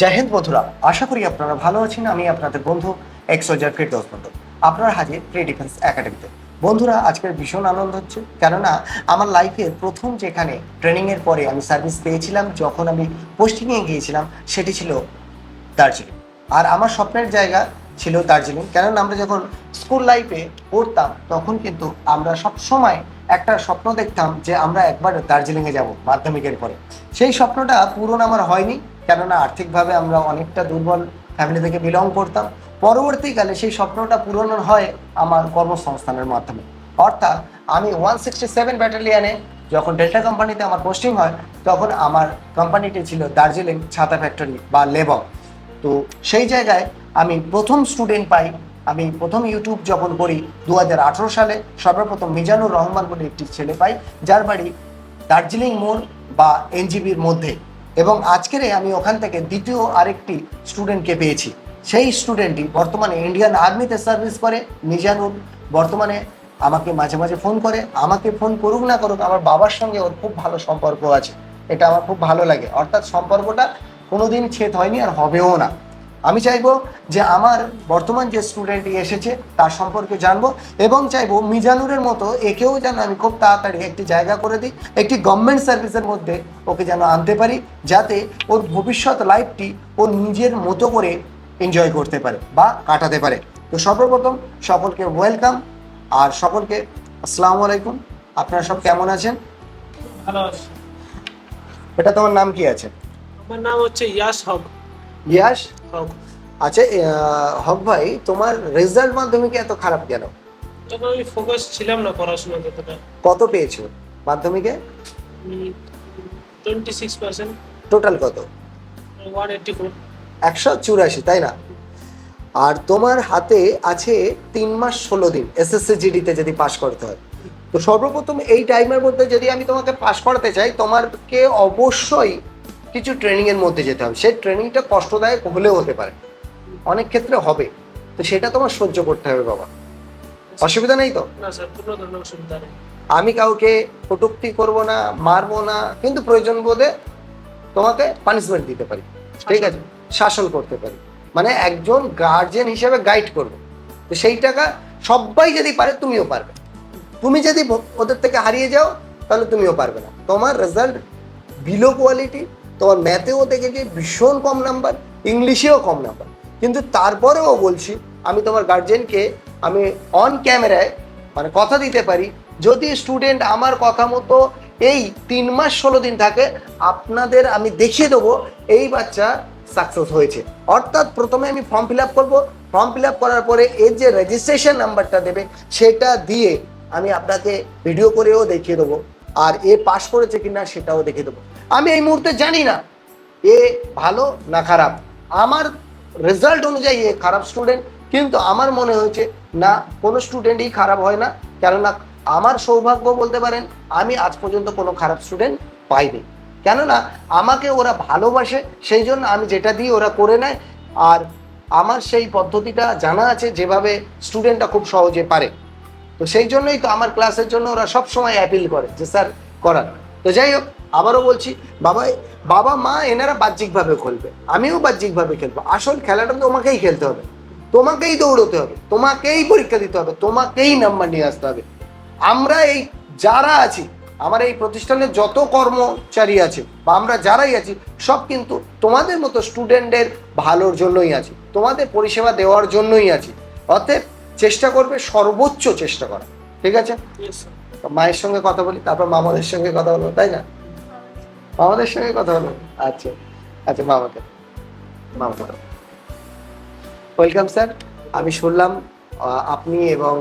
জয় হিন্দ বন্ধুরা, আশা করি আপনারা ভালো আছেন। আমি আপনাদের বন্ধু এক্স ওজার ফিরদৌস বন্ধু। আপনারা হাজির প্রি ডিফেন্স একাডেমিতে বন্ধুরা, আজকের ভীষণ আনন্দ হচ্ছে, কেননা আমার লাইফের প্রথম যেখানে ট্রেনিংয়ের পরে আমি সার্ভিস পেয়েছিলাম, যখন আমি পোস্টিংয়ে গিয়েছিলাম, সেটি ছিল দার্জিলিং। আর আমার স্বপ্নের জায়গা ছিল দার্জিলিং, কেননা আমরা যখন স্কুল লাইফে পড়তাম, তখন কিন্তু আমরা সব সময় একটা স্বপ্ন দেখতাম যে আমরা একবার দার্জিলিংয়ে যাব মাধ্যমিকের পরে। সেই স্বপ্নটা পূরণ আমার হয়নি কেননা আর্থিকভাবে আমরা অনেকটা দুর্বল ফ্যামিলি থেকে বিলং করতাম। পরবর্তীকালে সেই স্বপ্নটা পূরণ হয় আমার কর্মসংস্থানের মাধ্যমে। অর্থাৎ আমি ওয়ান সিক্সটি সেভেন ব্যাটালিয়ানে যখন ডেল্টা কোম্পানিতে আমার পোস্টিং হয়, তখন আমার কোম্পানিটি ছিল দার্জিলিং ছাতা ফ্যাক্টরি বা লেবক তো সেই জায়গায় আমি প্রথম স্টুডেন্ট পাই। আমি প্রথম ইউটিউব যখন করি দু হাজার আঠেরো সালে, সর্বপ্রথম মিজানুর রহমান বলে একটি ছেলে পাই, যার বাড়ি দার্জিলিং মোড় বা এনজিবির মধ্যে। এবং আজকেরে আমি ওখান থেকে দ্বিতীয় আরেকটি স্টুডেন্টকে পেয়েছি। সেই স্টুডেন্টটি বর্তমানে ইন্ডিয়ান আর্মিতে সার্ভিস করে, মিজানুর। বর্তমানে আমাকে মাঝে মাঝে ফোন করে, আমাকে ফোন করুক না করুক, আমার বাবার সঙ্গে ওর খুব ভালো সম্পর্ক আছে। এটা আমার খুব ভালো লাগে। অর্থাৎ সম্পর্কটা কোনোদিন ছেদ হয়নি আর হবেও না। আমি চাইব যে আমার বর্তমান যে স্টুডেন্ট এসেছে তার সম্পর্কে জানব এবং চাইব মিজানুরের মতো একেও যেন আমি খুব তাড়াতাড়ি একটি জায়গা করে দিই একটি গভর্নমেন্ট সার্ভিসের মধ্যে ওকে যেন আনতে পারি যাতে ওর ভবিষ্যৎ লাইফটি ও নিজের মতো করে এনজয় করতে পারে বা কাটাতে পারে। তো সর্বপ্রথম সকলকে ওয়েলকাম আর সকলকে আসসালামু আলাইকুম। আপনারা সব কেমন আছেন? ভালো এটা তোমার নাম কি আছে? আমার নাম হচ্ছে ইয়াস হক। ইয়াস হক আচ্ছা হক ভাই তোমার রেজাল্ট মাধ্যমিকে এত খারাপ কেন? তখন আমি ফোকাস ছিলাম না পড়াশোনা কত পেয়েছ মাধ্যমিকে? টোয়েন্টি সিক্স পার্সেন্ট টোটাল কত? ওয়ান এইটটি ফোর একশো চুরাশি তাই না? আর তোমার হাতে আছে তিন মাস ষোলো দিন এসএসসি জিডিতে যদি পাশ করতে হয়। তো সর্বপ্রথম এই টাইমের মধ্যে যদি আমি তোমাকে পাশ করাতে চাই তোমাকে অবশ্যই কিছু ট্রেনিং এর মধ্যে যেতে হবে। সেই ট্রেনিংটা কষ্টদায়ক হলেও হতে পারে। অনেক ক্ষেত্রে হবে। তো সেটা তোমার সহ্য করতে হবে বাবা। অসুবিধা নেই তো? আমি কাউকে কটুক্তি করব না মারবো না কিন্তু প্রয়োজন বোধে তোমাকে পানিশমেন্ট দিতে পারি। ঠিক আছে? শাসন করতে পারি। মানে একজন গার্জেন হিসেবে গাইড করব। তো সেই টাকা সবাই যদি পারে তুমিও পারবে। তুমি যদি ওদের থেকে হারিয়ে যাও তাহলে তুমিও পারবে না। তোমার রেজাল্ট বিলো কোয়ালিটি তোমার ম্যাথেও দেখেছি, ভীষণ কম নাম্বার ইংলিশেও কম নাম্বার কিন্তু তারপরেও বলছি, আমি তোমার গার্জেনকে আমি অন ক্যামেরায় মানে কথা দিতে পারি, যদি স্টুডেন্ট আমার কথা মতো এই তিন মাস ষোলো দিন থাকে, আপনাদের আমি দেখিয়ে দেবো এই বাচ্চা সাকসেস হয়েছে। অর্থাৎ প্রথমে আমি ফর্ম ফিল আপ করব ফর্ম ফিল আপ করার পরে এর যে রেজিস্ট্রেশন নাম্বারটা দেবে, সেটা দিয়ে আমি আপনাকে ভিডিও করেও দেখিয়ে দেবো। আর এ পাশ করেছে কিনা সেটাও দেখে দেবো। আমি এই মুহূর্তে জানি না, এ ভালো না খারাপ। আমার রেজাল্ট অনুযায়ী এ খারাপ স্টুডেন্ট কিন্তু আমার মনে হয়েছে, না, কোনো স্টুডেন্টই খারাপ হয় না, কেননা আমার সৌভাগ্য বলতে পারেন, আমি আজ পর্যন্ত কোনো খারাপ স্টুডেন্ট পাইনি। কেননা আমাকে ওরা ভালোবাসে, সেই জন্য আমি যেটা দিই ওরা করে নেয়, আর আমার সেই পদ্ধতিটা জানা আছে, যেভাবে স্টুডেন্টটা খুব সহজে পারে। তো সেই জন্যই তো আমার ক্লাসের জন্য ওরা সব সময় অ্যাপিল করে যে, স্যার, করান। তো যাই হোক, আবারও বলছি বাবা বাবা, মা এনারা বাহ্যিকভাবে খেলবে, আমিও বাহ্যিকভাবে খেলব। আসল খেলাটা তোমাকেই খেলতে হবে, তোমাকেই দৌড়তে হবে, তোমাকেই পরীক্ষা দিতে হবে, তোমাকেই নাম্বার নিয়ে আসতে হবে। আমরা এই যারা আছি, আমার এই প্রতিষ্ঠানের যত কর্মচারী আছে বা আমরা যারাই আছি, সব কিন্তু তোমাদের মতো স্টুডেন্টদের ভালোর জন্যই আছি, তোমাদের পরিষেবা দেওয়ার জন্যই আছি। অতএব চেষ্টা করবে সর্বোচ্চ চেষ্টা করা। ঠিক আছে? মায়ের সঙ্গে কথা বলি তারপর মামাদের সঙ্গে কথা বলব তাই না? মামাদের সঙ্গে কথা বলব? আচ্ছা আচ্ছা মামাকে মামা ওয়েলকাম স্যার আমি শুনলাম আপনি এবং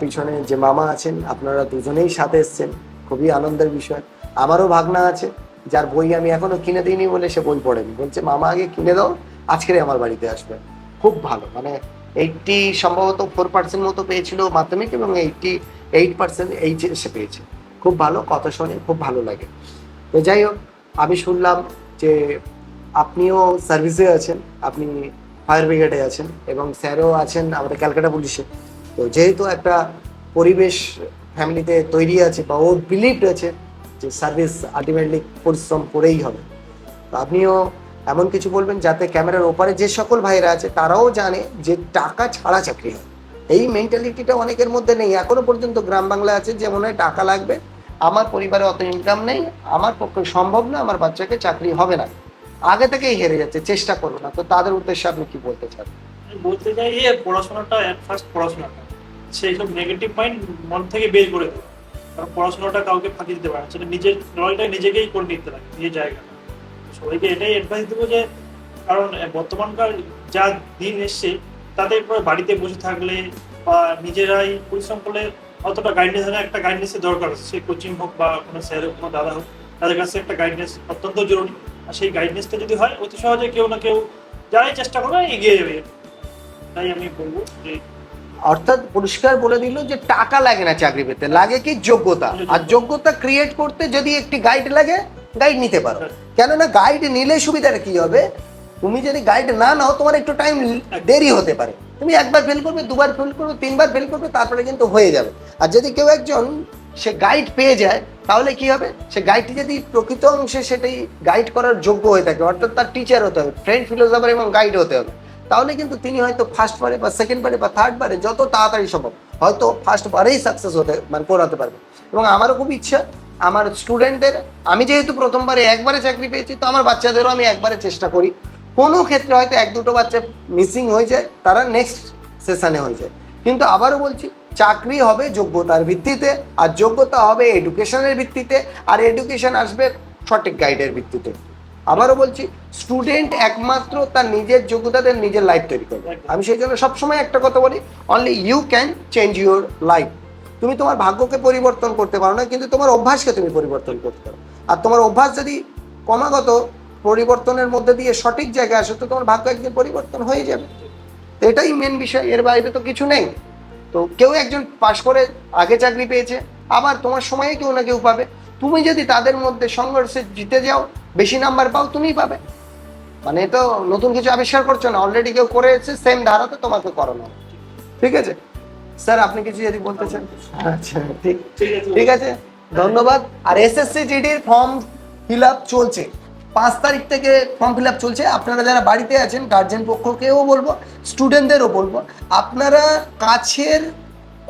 পিছনে যে মামা আছেন আপনারা দুজনেই সাথে এসছেন। খুবই আনন্দের বিষয়। আমারও ভাগনা আছে যার বই আমি এখনও কিনে দিইনি বলে সে বই পড়েনি। বলছে মামা আগে কিনে দাও আজকেরই আমার বাড়িতে আসবে। খুব ভালো মানে এইটটি সম্ভবত ফোর পার্সেন্ট মতো পেয়েছিল মাধ্যমিক এবং এইটটি এইট পার্সেন্ট এইচ এসে পেয়েছে। খুব ভালো, কথা শুনে খুব ভালো লাগে। তো যাই হোক, আমি শুনলাম যে আপনিও সার্ভিসে আছেন, আপনি ফায়ার ব্রিগেডে আছেন এবং স্যারও আছেন আমাদের ক্যালকাটা পুলিশে। তো যেহেতু একটা পরিবেশ ফ্যামিলিতে তৈরি আছে বা ও বিলিভ আছে যে সার্ভিস আলটিমেটলি পরিশ্রম করেই হবে। তো আপনিও এমন কিছু বলবেন যাতে ক্যামেরার ওপারে যে সকল ভাইরা আছে, তারাও জানে যে টাকা ছাড়া চাকরি হয়। এই মেন্টালিটিটা অনেকের মধ্যে নেই। এখনও পর্যন্ত গ্রাম বাংলা আছে যে মনে হয় টাকা লাগবে। আমার পরিবারে অত ইনকাম নেই। আমার পক্ষে সম্ভব না, আমার বাচ্চাকে চাকরি হবে না। আগে থেকেই হেরে যাচ্ছে, চেষ্টা করো না। তো তাদের উদ্দেশ্যে আপনি কি বলতে চান? বলতে চাই যে পড়াশোনাটা ফার্স্ট পড়াশোনাটা সেই সব নেগেটিভ মাইন্ড মন থেকে বের করে দেবে কারণ পড়াশোনাটা কাউকে ফাঁকি দিতে পারে সেটা নিজের লড়াইটা নিজেকেই করে নিতে লাগে নিজের জায়গাটা। সবাইকে এটাই অ্যাডভাইস দেবো যে কারণ বর্তমানকার যা দিন এসছে তাতে পরে বাড়িতে বসে থাকলে বা নিজেরাই পরিশ্রম করলে অতটা গাইডেন্স হয় একটা গাইডেন্সের দরকার সে কোচিং হোক বা কোনো স্যার হোক কোনো দাদা হোক তাদের কাছে একটা গাইডেন্স অত্যন্ত জরুরি। আর সেই গাইডেন্সটা যদি হয় অতি সহজে কেউ না কেউ যারাই চেষ্টা করবে এগিয়ে যাবে। তাই আমি বলব যে অর্থাৎ পরিষ্কার বলে দিল যে টাকা লাগে না চাকরি পেতে লাগে কি যোগ্যতা। আর যোগ্যতা ক্রিয়েট করতে যদি একটি গাইড লাগে গাইড নিতে পারো। কেননা গাইড নিলে সুবিধাটা কি হবে? তুমি যদি গাইড না নাও, তোমার একটু টাইম দেরি হতে পারে। তুমি একবার ফেল করবে, দুবার ফেল করবে, তিনবার ফেল করবে, তারপরে কিন্তু হয়ে যাবে। আর যদি কেউ একজন সে গাইড পেয়ে যায়, তাহলে কি হবে? সে গাইডটি যদি প্রকৃত অংশে সেটাই গাইড করার যোগ্য হয়ে থাকে, অর্থাৎ তার টিচার হতে হবে ফ্রেন্ড ফিলোসফার এবং গাইড হতে হবে। তাহলে কিন্তু তিনি হয়তো ফার্স্ট বারে বা সেকেন্ড বারে বা থার্ড বারে যত তাড়াতাড়ি সম্ভব, হয়তো ফার্স্ট বারেই সাকসেস হতে মানে করাতে পারবে। এবং আমারও খুব ইচ্ছা আমার স্টুডেন্টদের আমি যেহেতু প্রথমবারে একবারে চাকরি পেয়েছি, তো আমার বাচ্চাদেরও আমি একবারে চেষ্টা করি। কোনো ক্ষেত্রে হয়তো এক দুটো বাচ্চা মিসিং হয়ে যায়, তারা নেক্সট সেশনে হয়ে যায়। কিন্তু আবারও বলছি, চাকরি হবে যোগ্যতার ভিত্তিতে, আর যোগ্যতা হবে এডুকেশনের ভিত্তিতে, আর এডুকেশন আসবে সঠিক গাইডের ভিত্তিতে। আবারও বলছি স্টুডেন্ট একমাত্র তার নিজের যোগ্যতাদের নিজের লাইফ তৈরি করবে। আমি সেই জন্য সবসময় একটা কথা বলি only you can change your life তুমি তোমার ভাগ্যকে পরিবর্তন করতে পারো না, কিন্তু তোমার অভ্যাসকে তুমি পরিবর্তন করতে পারো। আর তোমার অভ্যাস যদি ক্রমাগত পরিবর্তনের মধ্যে দিয়ে সঠিক জায়গায় আসে, তো তোমার ভাগ্য একদিন পরিবর্তন হয়ে যাবে। তো এটাই মেন বিষয়, এর বাইরে তো কিছু নেই। তো কেউ একজন পাশ করে আগে চাকরি পেয়েছে, আবার তোমার সময়ে কেউ না কেউ পাবে। তুমি যদি তাদের মধ্যে সংঘর্ষে জিতে যাও, বেশি নাম্বার পাও, তুমিই পাবে। মানে তো নতুন কিছু আবিষ্কার করছ না অলরেডি কেউ করে এসেছে সেম ধারাতে তোমাকে করানো ঠিক আছে? স্যার আপনি কিছু যদি বলতে চান? আচ্ছা ঠিক ঠিক আছে। ঠিক আছে ধন্যবাদ। আর এসএসসি জিডির ফর্ম ফিল আপ চলছে। পাঁচ তারিখ থেকে ফর্ম ফিল আপ চলছে। আপনারা যারা বাড়িতে আছেন গার্জেন পক্ষকেও বলব স্টুডেন্টদেরও বলব আপনারা কাছের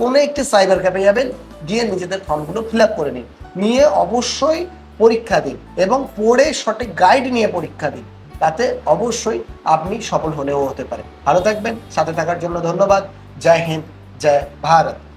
কোনো একটি সাইবার ক্যাফে যাবেন গিয়ে নিজেদের ফর্মগুলো ফিল আপ করে নিন। নিয়ে অবশ্যই পরীক্ষা দিন এবং পড়ে সঠিক গাইড নিয়ে পরীক্ষা দিন। তাতে অবশ্যই আপনি সফল হলেও হতে পারেন। ভালো থাকবেন সাথে থাকার জন্য ধন্যবাদ। জয় হিন্দ। জয় ভারত